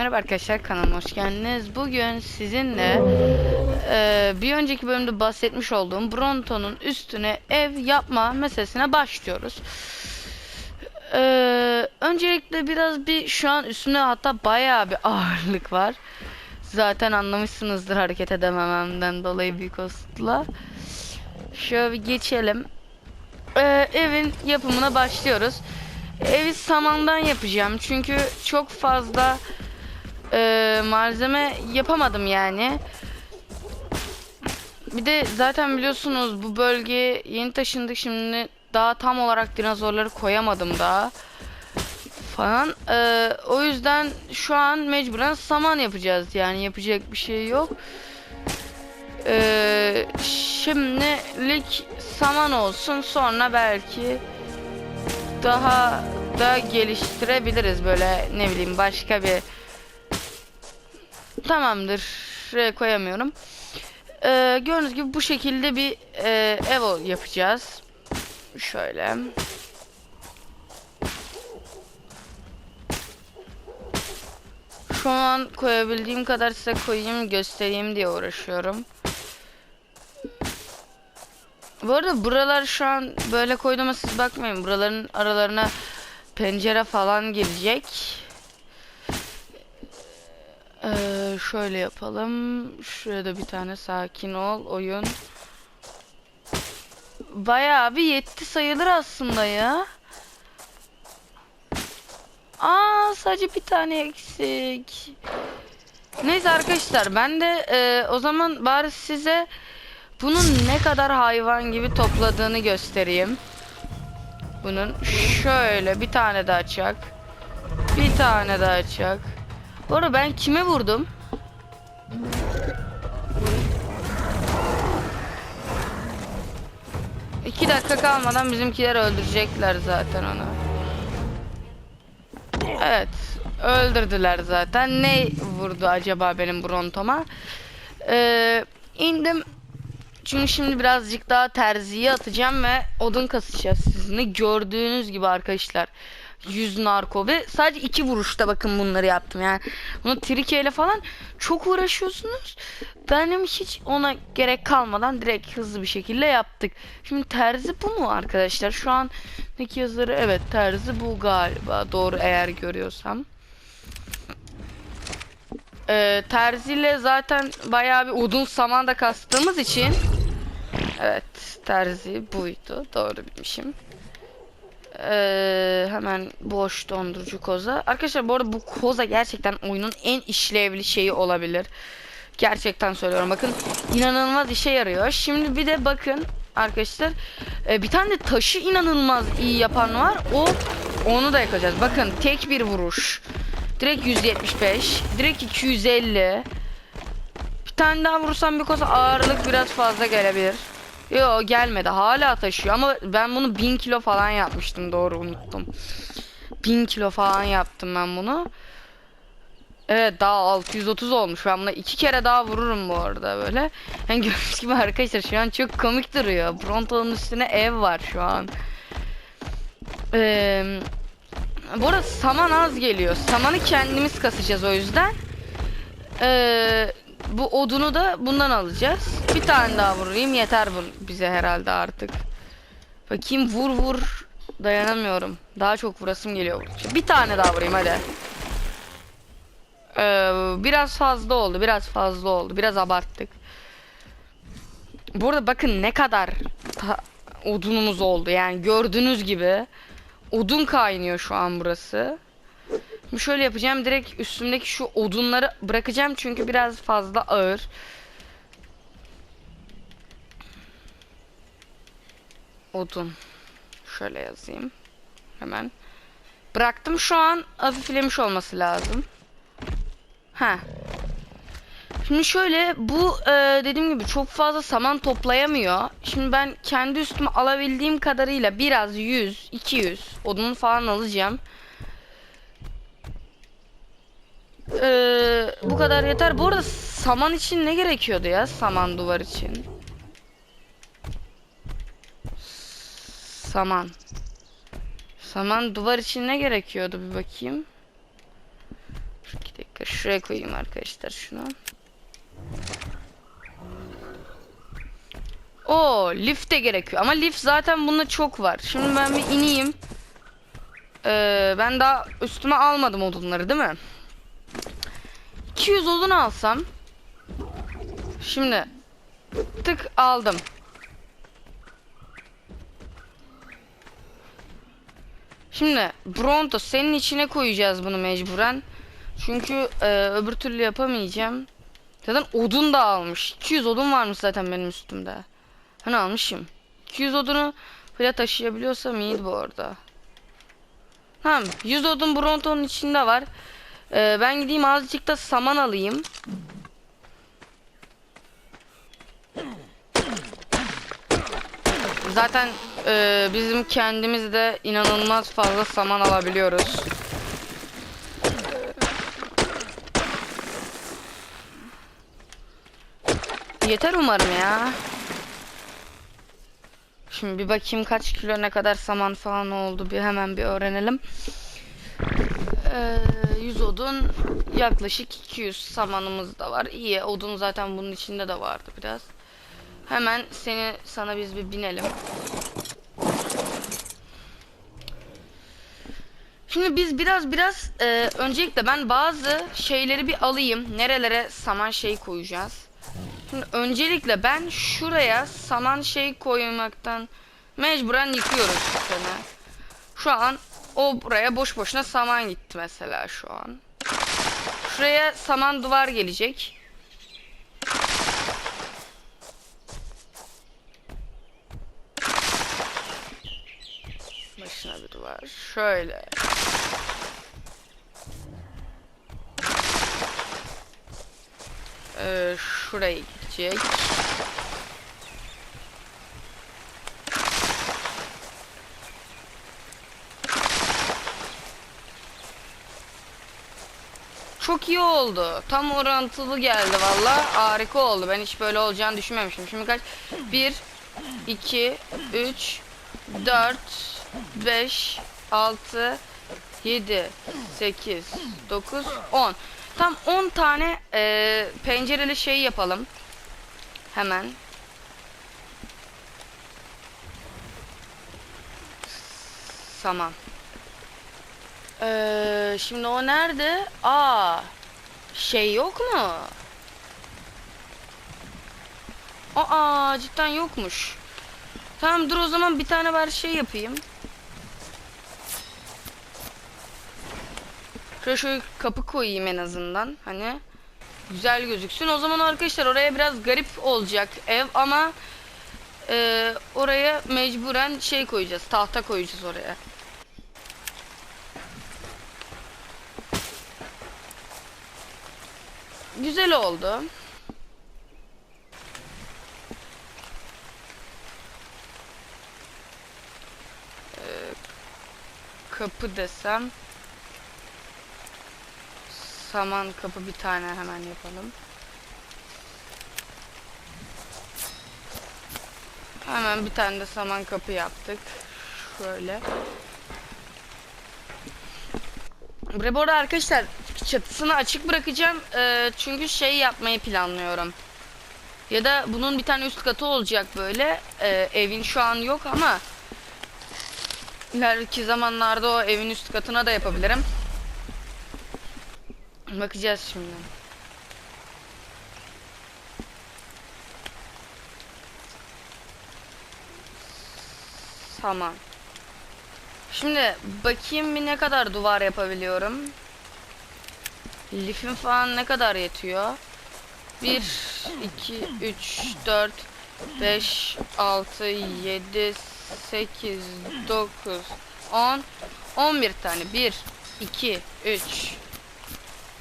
Merhaba arkadaşlar kanalıma hoş geldiniz. Bugün sizinle e, bir önceki bölümde bahsetmiş olduğum Bronto'nun üstüne ev yapma meselesine başlıyoruz. E, öncelikle biraz bir şu an üstümde hatta bayağı bir ağırlık var. Zaten anlamışsınızdır hareket edemememden dolayı büyük olasılıkla. Şöyle bir geçelim. E, evin yapımına başlıyoruz. Evi samandan yapacağım çünkü çok fazla e, malzeme yapamadım yani. Bir de zaten biliyorsunuz bu bölgeye yeni taşındık şimdi daha tam olarak dinozorları koyamadım daha falan. E, o yüzden şu an mecburen saman yapacağız yani yapacak bir şey yok. E, şimdilik saman olsun sonra belki daha da geliştirebiliriz böyle ne bileyim başka bir tamamdır. Şuraya koyamıyorum. Ee, gördüğünüz gibi bu şekilde bir e, ev yapacağız. Şöyle. Şu an koyabildiğim kadar size koyayım göstereyim diye uğraşıyorum. Bu arada buralar şu an böyle koyduğuma siz bakmayın. Buraların aralarına pencere falan girecek. Ee, şöyle yapalım. Şuraya da bir tane sakin ol oyun. Bayağı bir yetti sayılır aslında ya. Aa sadece bir tane eksik. Neyse arkadaşlar ben de e, o zaman bari size bunun ne kadar hayvan gibi topladığını göstereyim. Bunun şöyle bir tane daha çak. Bir tane daha çak. Bu arada ben kime vurdum? İki dakika kalmadan bizimkiler öldürecekler zaten onu. Evet. Öldürdüler zaten. Ne vurdu acaba benim Bronto'ma? Ee, indim çünkü şimdi birazcık daha terziye atacağım ve odun kasacağız sizinle. Gördüğünüz gibi arkadaşlar. 100 narko ve sadece iki vuruşta bakın bunları yaptım yani. Bunu trikeyle falan çok uğraşıyorsunuz. Benim hiç ona gerek kalmadan direkt hızlı bir şekilde yaptık. Şimdi terzi bu mu arkadaşlar? Şu an neki yazarı evet terzi bu galiba. Doğru eğer görüyorsam. Ee, terziyle zaten bayağı bir odun saman da kastığımız için Evet terzi buydu doğru bilmişim ee, hemen boş dondurucu koza arkadaşlar bu arada bu koza gerçekten oyunun en işlevli şeyi olabilir gerçekten söylüyorum bakın inanılmaz işe yarıyor şimdi bir de bakın arkadaşlar e, bir tane de taşı inanılmaz iyi yapan var o onu da yakacağız bakın tek bir vuruş Direkt 175. Direkt 250. Bir tane daha vurursam bir koza ağırlık biraz fazla gelebilir. Yo gelmedi. Hala taşıyor ama ben bunu 1000 kilo falan yapmıştım. Doğru unuttum. 1000 kilo falan yaptım ben bunu. Evet daha 630 olmuş. Ben buna iki kere daha vururum bu arada böyle. Yani gördüğünüz gibi arkadaşlar şu an çok komik duruyor. Bronto'nun üstüne ev var şu an. Eee bu arada saman az geliyor. Samanı kendimiz kasacağız o yüzden. Ee, bu odunu da bundan alacağız. Bir tane daha vurayım yeter bu bize herhalde artık. Bakayım vur vur. Dayanamıyorum. Daha çok vurasım geliyor. Bir tane daha vurayım hadi. Ee, biraz fazla oldu. Biraz fazla oldu. Biraz abarttık. Bu arada bakın ne kadar odunumuz oldu. Yani gördüğünüz gibi. Odun kaynıyor şu an burası. Şöyle yapacağım. Direkt üstümdeki şu odunları bırakacağım. Çünkü biraz fazla ağır. Odun. Şöyle yazayım. Hemen. Bıraktım. Şu an hafiflemiş olması lazım. Ha. Şimdi şöyle bu e, dediğim gibi çok fazla saman toplayamıyor. Şimdi ben kendi üstüme alabildiğim kadarıyla biraz 100, 200 odun falan alacağım. E, bu kadar yeter. Bu arada saman için ne gerekiyordu ya? Saman duvar için. Saman. Saman duvar için ne gerekiyordu bir bakayım. Bir dakika Şuraya koyayım arkadaşlar şunu. O lift de gerekiyor ama lift zaten bunda çok var. Şimdi ben bir ineyim. Ee, ben daha üstüme almadım odunları değil mi? 200 odun alsam. Şimdi tık aldım. Şimdi Bronto senin içine koyacağız bunu mecburen. Çünkü e, öbür türlü yapamayacağım. Zaten odun da almış. 200 odun varmış zaten benim üstümde. Hani almışım. 200 odunu bile taşıyabiliyorsam iyiydi bu arada. Tamam 100 odun Bronto'nun içinde var. Ee, ben gideyim azıcık da saman alayım. Zaten e, bizim kendimiz de inanılmaz fazla saman alabiliyoruz. Yeter umarım ya. Şimdi bir bakayım kaç kilo ne kadar saman falan oldu bir hemen bir öğrenelim. Ee, 100 odun yaklaşık 200 samanımız da var. İyi odun zaten bunun içinde de vardı biraz. Hemen seni sana biz bir binelim. Şimdi biz biraz biraz e, öncelikle ben bazı şeyleri bir alayım. Nerelere saman şey koyacağız. Şimdi öncelikle ben şuraya saman şey koymaktan mecburen yıkıyoruz seni. Şu an o buraya boş boşuna saman gitti mesela şu an. Şuraya saman duvar gelecek. Başına bir duvar. Şöyle. Ee, şuraya gidecek. Çok iyi oldu. Tam orantılı geldi valla. Harika oldu. Ben hiç böyle olacağını düşünmemiştim. Şimdi kaç? 1 2 3 4 5 6 7 8 9 10 Tam 10 tane e, pencereli şey yapalım. Hemen. Saman. Ee, şimdi o nerede? Aa, şey yok mu? Aa, cidden yokmuş. Tamam dur o zaman bir tane var şey yapayım. Şöyle şöyle kapı koyayım en azından. Hani güzel gözüksün. O zaman arkadaşlar oraya biraz garip olacak ev ama e, oraya mecburen şey koyacağız. Tahta koyacağız oraya. Güzel oldu. Ee, kapı desem saman kapı bir tane hemen yapalım. Hemen bir tane de saman kapı yaptık. Şöyle. Buraya bu arada arkadaşlar çatısını açık bırakacağım. Ee, çünkü şey yapmayı planlıyorum. Ya da bunun bir tane üst katı olacak böyle. Ee, evin şu an yok ama ileriki zamanlarda o evin üst katına da yapabilirim. Bakacağız şimdi. Tamam. Şimdi bakayım bir ne kadar duvar yapabiliyorum. Lifim falan ne kadar yetiyor? 1, 2, 3, 4, 5, 6, 7, 8, 9, 10, 11 tane. 1, 2, 3,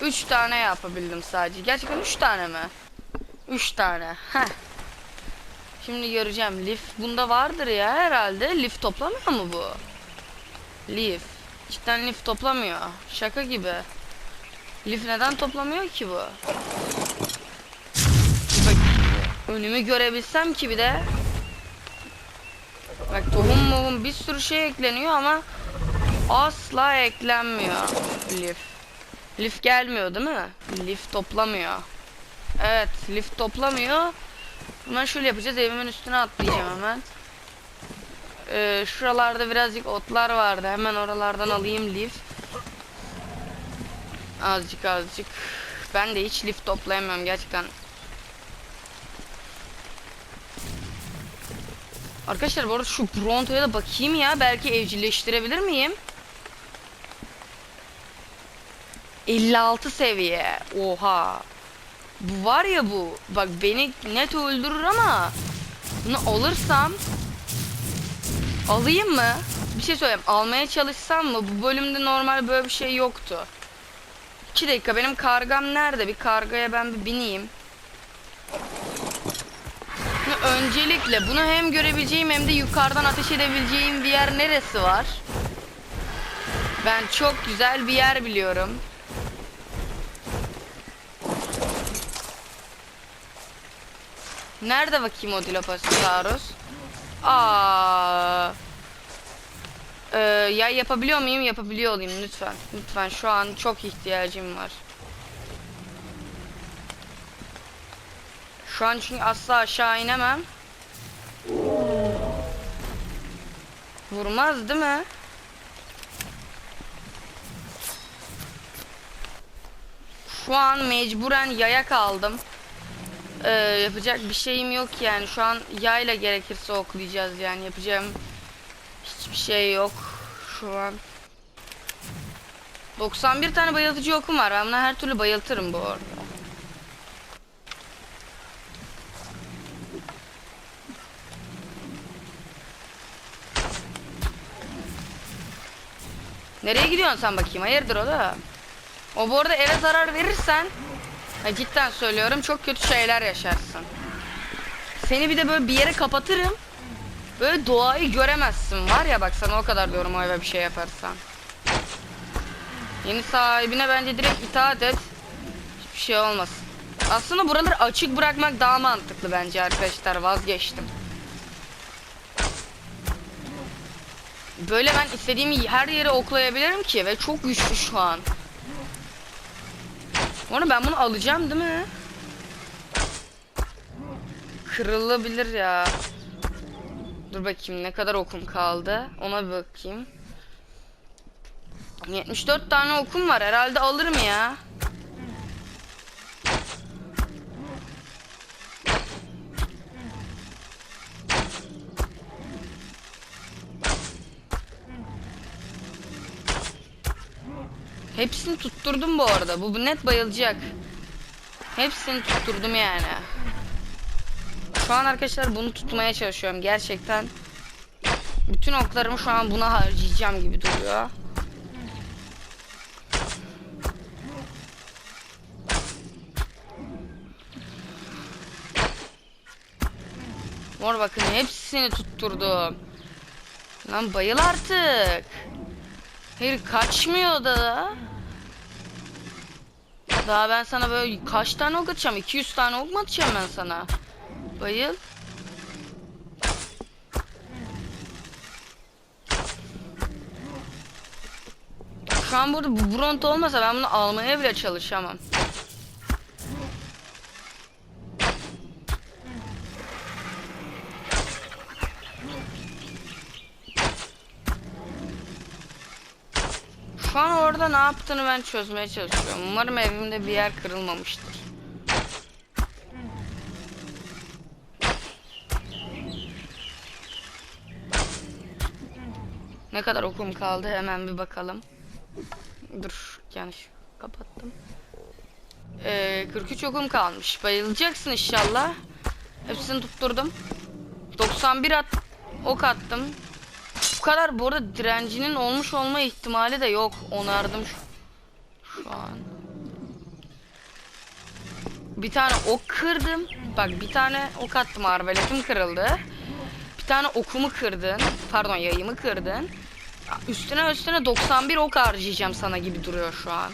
3 tane yapabildim sadece. Gerçekten 3 tane mi? 3 tane. Heh. Şimdi göreceğim. Lif bunda vardır ya herhalde. Lif toplamıyor mu bu? Lif. Cidden lif toplamıyor. Şaka gibi. Lif neden toplamıyor ki bu? Bak, önümü görebilsem ki bir de. Bak tohum muhum bir sürü şey ekleniyor ama asla eklenmiyor lif. Lif gelmiyor değil mi? Lif toplamıyor. Evet lif toplamıyor. Hemen şöyle yapacağız. Evimin üstüne atlayacağım hemen. Ee, şuralarda birazcık otlar vardı. Hemen oralardan alayım lif. Azıcık azıcık. Ben de hiç lif toplayamıyorum gerçekten. Arkadaşlar bu arada şu Bronto'ya da bakayım ya. Belki evcilleştirebilir miyim? 56 seviye. Oha. Bu var ya bu. Bak beni net öldürür ama bunu alırsam alayım mı? Bir şey söyleyeyim. Almaya çalışsam mı? Bu bölümde normal böyle bir şey yoktu. 2 dakika benim kargam nerede? Bir kargaya ben bir bineyim. Öncelikle bunu hem görebileceğim hem de yukarıdan ateş edebileceğim bir yer neresi var? Ben çok güzel bir yer biliyorum. Nerede bakayım o Dilophosaurus? Aa. Ee, yay yapabiliyor muyum? Yapabiliyor olayım lütfen. Lütfen şu an çok ihtiyacım var. Şu an çünkü asla aşağı inemem. Vurmaz değil mi? Şu an mecburen yaya kaldım. Ee, yapacak bir şeyim yok yani. Şu an yayla gerekirse oklayacağız yani. Yapacağım hiçbir şey yok şu an. 91 tane bayıltıcı okum var. Ben buna her türlü bayıltırım bu arada. Nereye gidiyorsun sen bakayım? Hayırdır o da? O bu arada eve zarar verirsen ya cidden söylüyorum çok kötü şeyler yaşarsın. Seni bir de böyle bir yere kapatırım. Böyle doğayı göremezsin var ya bak sana o kadar diyorum eve bir şey yaparsan. Yeni sahibine bence direkt itaat et. Hiçbir şey olmasın. Aslında buraları açık bırakmak daha mantıklı bence arkadaşlar vazgeçtim. Böyle ben istediğim her yere oklayabilirim ki ve çok güçlü şu an. Arada ben bunu alacağım değil mi? Kırılabilir ya. Dur bakayım ne kadar okum kaldı. Ona bir bakayım. 74 tane okum var. Herhalde alırım ya. Hepsini tutturdum bu arada. Bu, net bayılacak. Hepsini tutturdum yani. Şu an arkadaşlar bunu tutmaya çalışıyorum. Gerçekten bütün oklarımı şu an buna harcayacağım gibi duruyor. Mor bakın hepsini tutturdum. Lan bayıl artık. Hayır kaçmıyor da. Daha ben sana böyle kaç tane ok atacağım? 200 tane ok mu atacağım ben sana? Bayıl. Şu an burada bu Bronto olmasa ben bunu almaya bile çalışamam. Şu an orada ne yaptığını ben çözmeye çalışıyorum. Umarım evimde bir yer kırılmamıştır. Ne kadar okum kaldı hemen bir bakalım. Dur yanlış kapattım. Ee, 43 okum kalmış. Bayılacaksın inşallah. Hepsini tutturdum. 91 at ok attım. Bu kadar bu arada direncinin olmuş olma ihtimali de yok. Onardım şu, şu an. Bir tane ok kırdım. Bak bir tane ok attım arbaletim kırıldı. Bir tane okumu kırdın. Pardon yayımı kırdın. Üstüne üstüne 91 ok harcayacağım sana gibi duruyor şu an.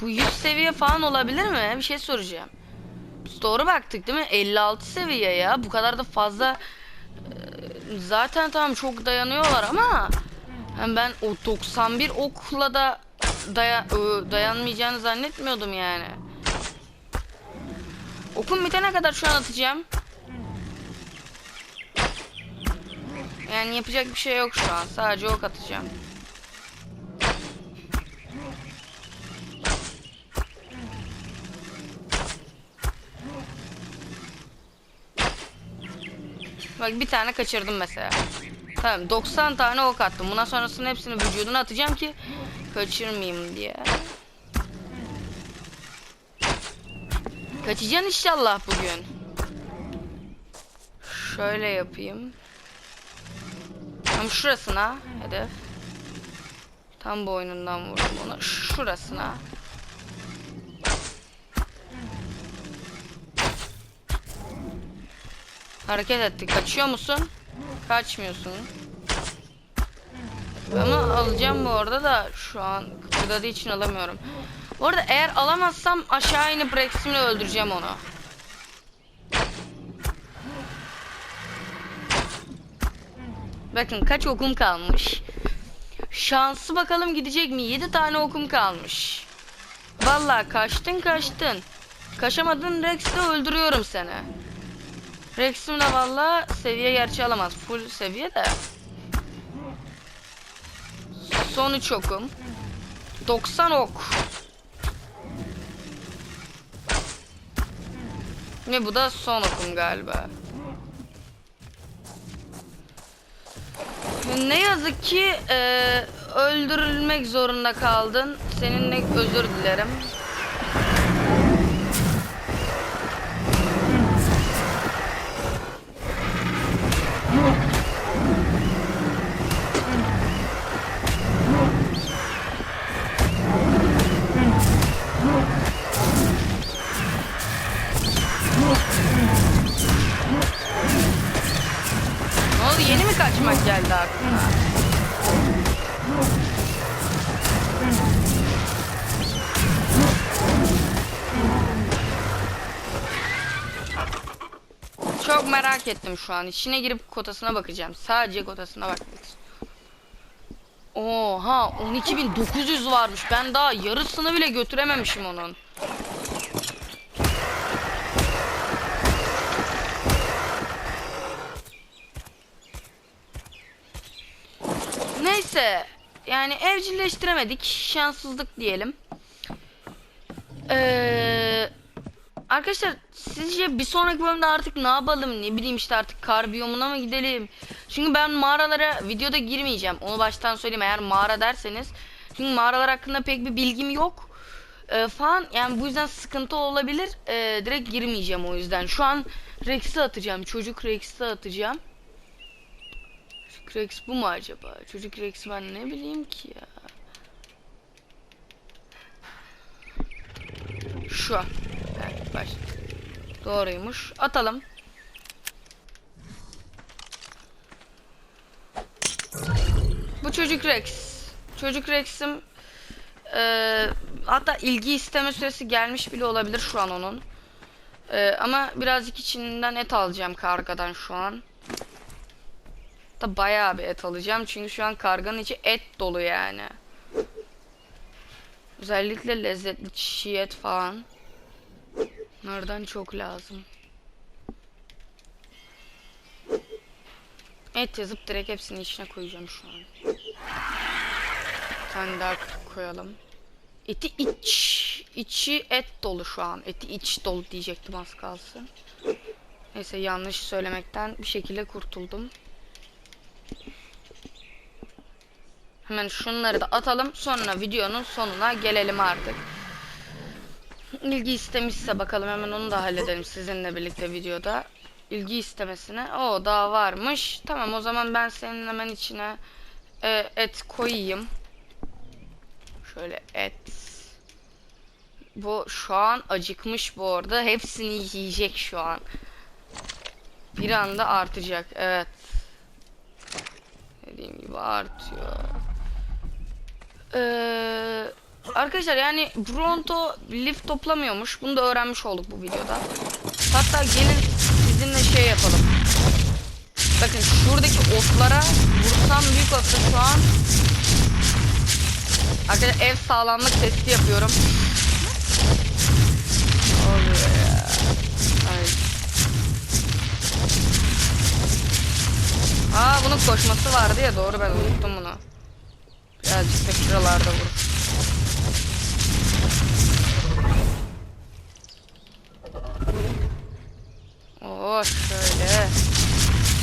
Bu 100 seviye falan olabilir mi? Bir şey soracağım. doğru baktık değil mi? 56 seviye ya. Bu kadar da fazla e, zaten tamam çok dayanıyorlar ama yani ben o 91 okla da daya, dayanmayacağını zannetmiyordum yani. Okum bitene kadar şu an atacağım. Yani yapacak bir şey yok şu an. Sadece ok atacağım. Bak bir tane kaçırdım mesela. Tamam 90 tane ok attım. Bundan sonrasının hepsini vücuduna atacağım ki kaçırmayayım diye. Kaçacaksın inşallah bugün. Şöyle yapayım. Tam şurasına hedef. Tam boynundan vurdum onu. Şurasına. Hareket etti. Kaçıyor musun? Kaçmıyorsun. Ama alacağım bu arada da şu an kıpırdadığı için alamıyorum. Bu arada eğer alamazsam aşağı inip Rex'imle öldüreceğim onu. Bakın kaç okum kalmış. Şansı bakalım gidecek mi? 7 tane okum kalmış. Vallahi kaçtın kaçtın. Kaçamadın Rex'le öldürüyorum seni. Rex'im de valla seviye gerçi alamaz. Full seviye de. Son 3 okum. 90 ok. Ve bu da son okum galiba. Ne yazık ki e, öldürülmek zorunda kaldın. Seninle özür dilerim. Merak ettim şu an. İçine girip kotasına bakacağım. Sadece kotasına bakmak. Oha 12.900 varmış. Ben daha yarısını bile götürememişim onun. Neyse. Yani evcilleştiremedik. Şanssızlık diyelim. Ee, arkadaşlar sizce bir sonraki bölümde artık ne yapalım? Ne bileyim işte artık kar biyomuna mı gidelim? Çünkü ben mağaralara videoda girmeyeceğim. Onu baştan söyleyeyim eğer mağara derseniz. Çünkü mağaralar hakkında pek bir bilgim yok. Ee, falan yani bu yüzden sıkıntı olabilir. Ee, direkt girmeyeceğim o yüzden. Şu an Rex'i atacağım. Çocuk Rex'i atacağım. Çocuk Rex bu mu acaba? Çocuk Rex ben ne bileyim ki ya. Şu. Baş. Doğruymuş. Atalım. Bu çocuk Rex. Çocuk Rex'im eee, hatta ilgi isteme süresi gelmiş bile olabilir şu an onun. Eee, ama birazcık içinden et alacağım kargadan şu an. Da bayağı bir et alacağım çünkü şu an karganın içi et dolu yani. Özellikle lezzetli çiğ et falan. Nereden çok lazım. Et yazıp direkt hepsini içine koyacağım şu an. Bir tane daha koyalım. Eti iç. içi et dolu şu an. Eti iç dolu diyecektim az kalsın. Neyse yanlış söylemekten bir şekilde kurtuldum. Hemen şunları da atalım. Sonra videonun sonuna gelelim artık. İlgi istemişse bakalım hemen onu da halledelim sizinle birlikte videoda. İlgi istemesine. O daha varmış. Tamam o zaman ben senin hemen içine e, et koyayım. Şöyle et. Bu şu an acıkmış bu arada. Hepsini yiyecek şu an. Bir anda artacak. Evet. Dediğim gibi artıyor. Ee, arkadaşlar yani Bronto lif toplamıyormuş. Bunu da öğrenmiş olduk bu videoda. Hatta gelin sizinle şey yapalım. Bakın şuradaki otlara vursam büyük olsa şu an Arkadaşlar ev sağlamlık testi yapıyorum. Oluyor. Aa bunun koşması vardı ya doğru ben unuttum bunu. Birazcık da şuralarda vur. Oo şöyle.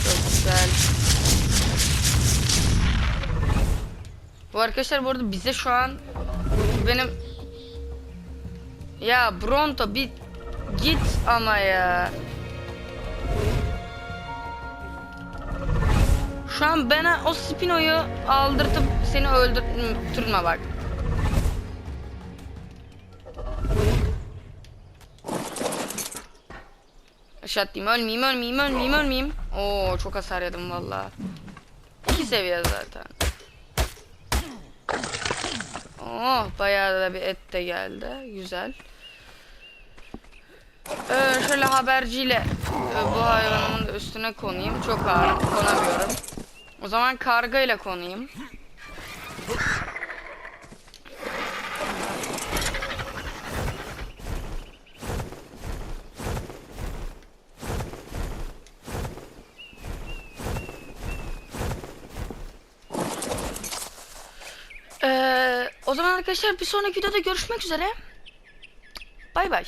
Çok güzel. Bu arkadaşlar bu arada bize şu an benim ya Bronto bir git ama ya. Şu an bana o Spino'yu aldırtıp seni öldürtme bak. Aşağı atlayayım ölmeyeyim ölmeyeyim ölmeyeyim ölmeyeyim. Oo çok hasar yedim valla. İki seviye zaten. Oh bayağı da bir et de geldi. Güzel. Ee, şöyle haberciyle e, bu hayvanımın da üstüne konayım. Çok ağır konamıyorum. O zaman karga ile konayım. Ee, o zaman arkadaşlar bir sonraki videoda görüşmek üzere. Bay bay.